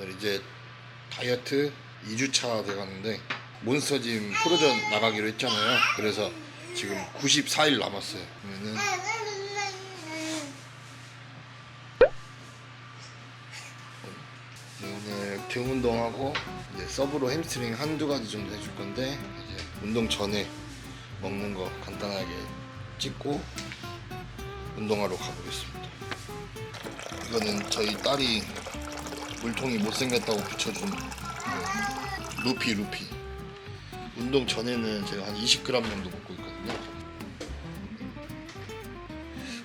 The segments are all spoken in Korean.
오늘 이제 다이어트 2주차 돼가는데 몬스터짐 프로전 나가기로 했잖아요. 그래서 지금 94일 남았어요. 그러면은 오늘 등 운동하고 이제 서브로 햄스트링 한두 가지 정도 해줄 건데 이제 운동 전에 먹는 거 간단하게 찍고 운동하러 가보겠습니다. 이거는 저희 딸이 물통이 못생겼다고 붙여준 그 루피 루피. 운동 전에는 제가 한 20g 정도 먹고 있거든요.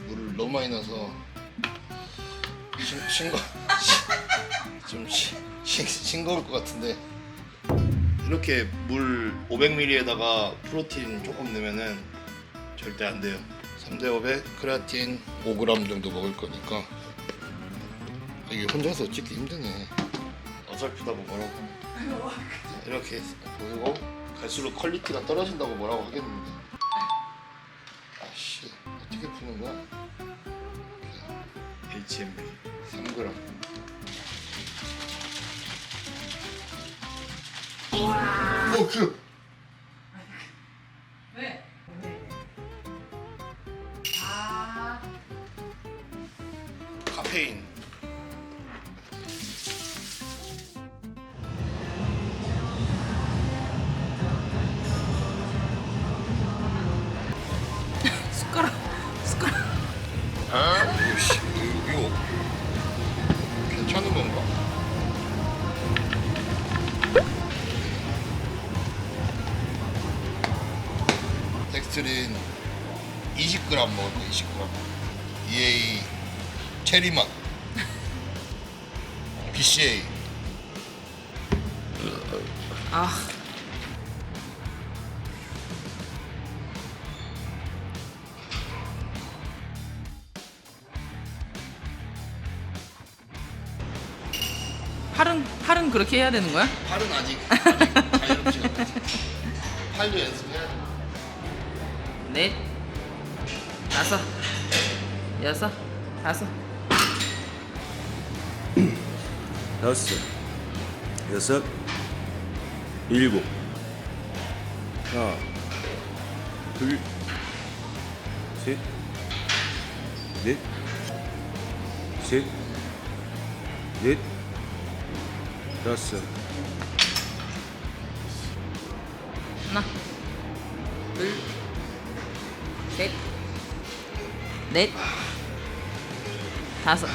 물을 너무 많이 넣어서 싱, 싱거 좀 싱거울 것 같은데. 이렇게 물 500ml에다가 프로틴 조금 넣으면은 절대 안 돼요. 3대 500 크레아틴 5g 정도 먹을 거니까 이게 혼자서 찍기 힘드네. 어설프다고 뭐라고. 이렇게 보이고 갈수록 퀄리티가 떨어진다고 뭐라고 하겠는데. 아씨 어떻게 푸는 거야? HMB 3g. 어, 그 덱스트린 20g 먹을 거야 20g EA 체리맛. BCA 아, 팔은 팔은 그렇게 해야 되는 거야? 팔은 아직 아직 자유롭지가 않아 팔도 연습해야 돼 넷, 다섯, 여섯, 다섯. 다섯, 여섯, 일곱, 하나, 둘, 셋, 넷, 셋, 넷, 다섯, 하나, 둘, 셋, 넷, 다섯.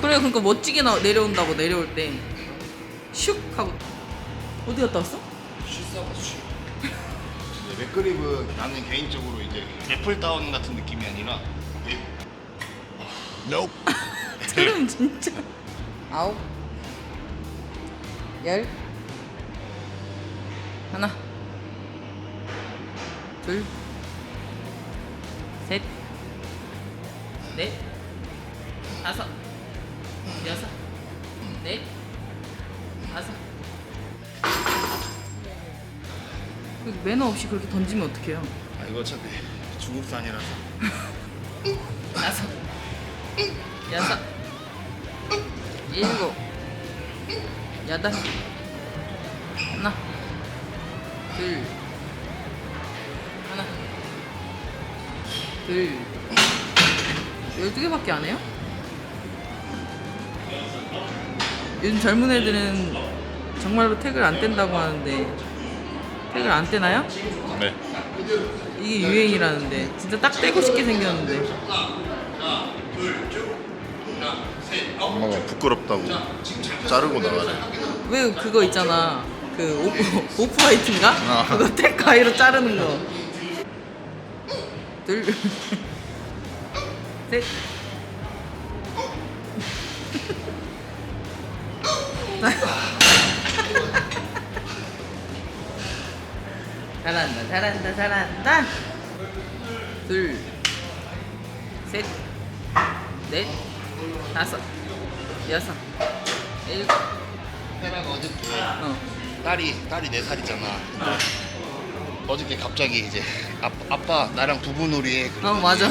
그래, 그러니까 멋지게 나, 내려온다고 내려올 때, 슉 하고 어디 갔다 왔어? 쉬싸고 쉬. 이제 맥그립은 나는 개인적으로 이제 애플 다운 같은 느낌이 아니라 이- Nope. 트름 진짜. 아홉, 열, 하나, 둘, 셋, 넷, 다섯, 여섯, 넷, 다섯. 그 매너 없이 그렇게 던지면 어떡해요? 아 이거 어차피 중국산이라서 다섯, 여섯, 일곱, 여덟, 하나, 둘, 둘, 열두 개밖에 안 해요? 요즘 젊은 애들은 정말로 택을 안 뗀다고 하는데 택을 안 떼나요? 네. 이게 유행이라는데 진짜 딱 떼고 싶게 생겼는데 엄마가 부끄럽다고 자르고 나가래. 왜 그거 있잖아 그 오프, 오프화이트인가? 아. 그거 택 가위로 자르는 거 둘, 셋, 잘한다, 잘한다, 잘한다. 둘, 셋, 넷, 다섯, 여섯, 일곱, 해라가 어저께 어. 딸이 딸이 네 살이잖아. 어저께 갑자기 이제 아, 아빠 나랑 부부놀이해. 어 그러더니 맞아.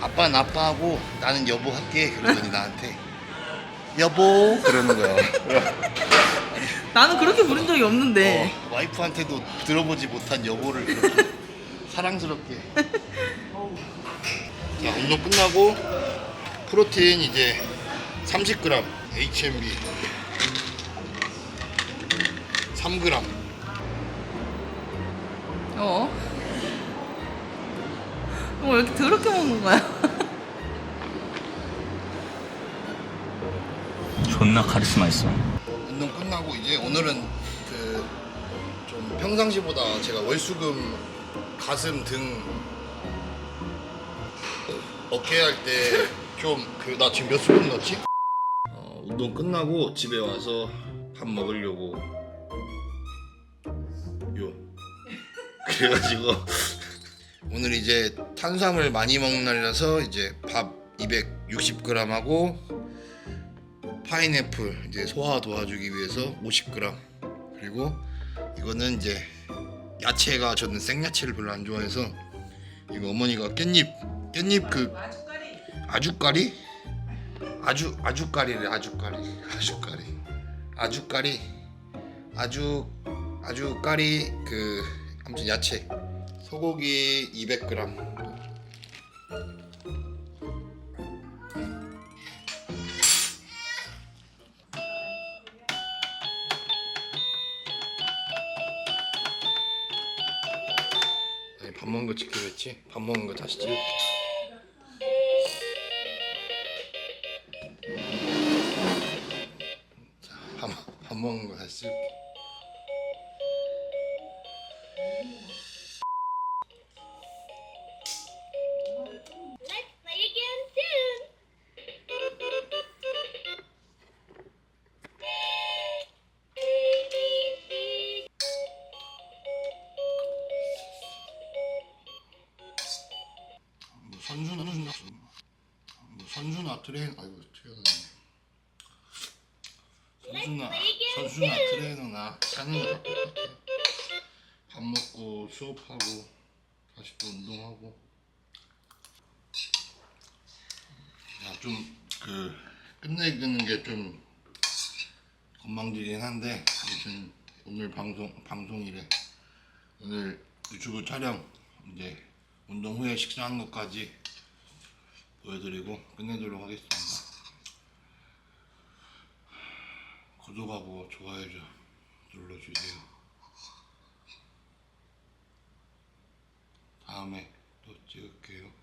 아빠는 아빠하고 나는 여보 할게 그러더니 나한테 여보 그러는 거야. 나는 그렇게 부른 적이 없는데. 어, 와이프한테도 들어보지 못한 여보를 사랑스럽게. 자 운동 끝나고 프로테인 이제 30g, HMB 3g. 어? 어, 왜 이렇게 더럽게 먹는 거야? 존나 카리스마 있어. 운동 끝나고 이제 오늘은 그 좀 평상시보다 제가 월수금 가슴 등 어깨 할 때 좀 그 나 지금 몇 스푼 넣었지? 어, 운동 끝나고 집에 와서 밥 먹으려고 그래가지고. 오늘 이제 탄수화물 많이 먹는 날이라서 이제 밥 260g 하고 파인애플 이제 소화 도와주기 위해서 50g 그리고 이거는 이제 야채가 저는 생야채를 별로 안 좋아해서 이거 어머니가 깻잎 깻잎 그 아주까리? 아주 아주까리래 아주까리 아주까리. 아주까리 아주 아주까리 그 아무튼 야채. 소고기 200g 아니, 밥 먹은 거 찍기로 했지? 밥 먹은 거 다시 자, 밥, 밥 먹은 거 다시 찍을게 뭐 선수나 트레인 아이고 튀어나네 선수나 선수나 트레이너나 하는 거다 똑같아 밥 먹고 수업하고 다시 또 운동하고. 야좀그 끝내기는 게 좀 건방지긴 한데 아무튼 오늘 방송 방송이래 오늘 유튜브 촬영 이제 운동 후에 식사한 것까지 보여드리고 끝내도록 하겠습니다. 구독하고 좋아요 좀 눌러주세요. 다음에 또 찍을게요.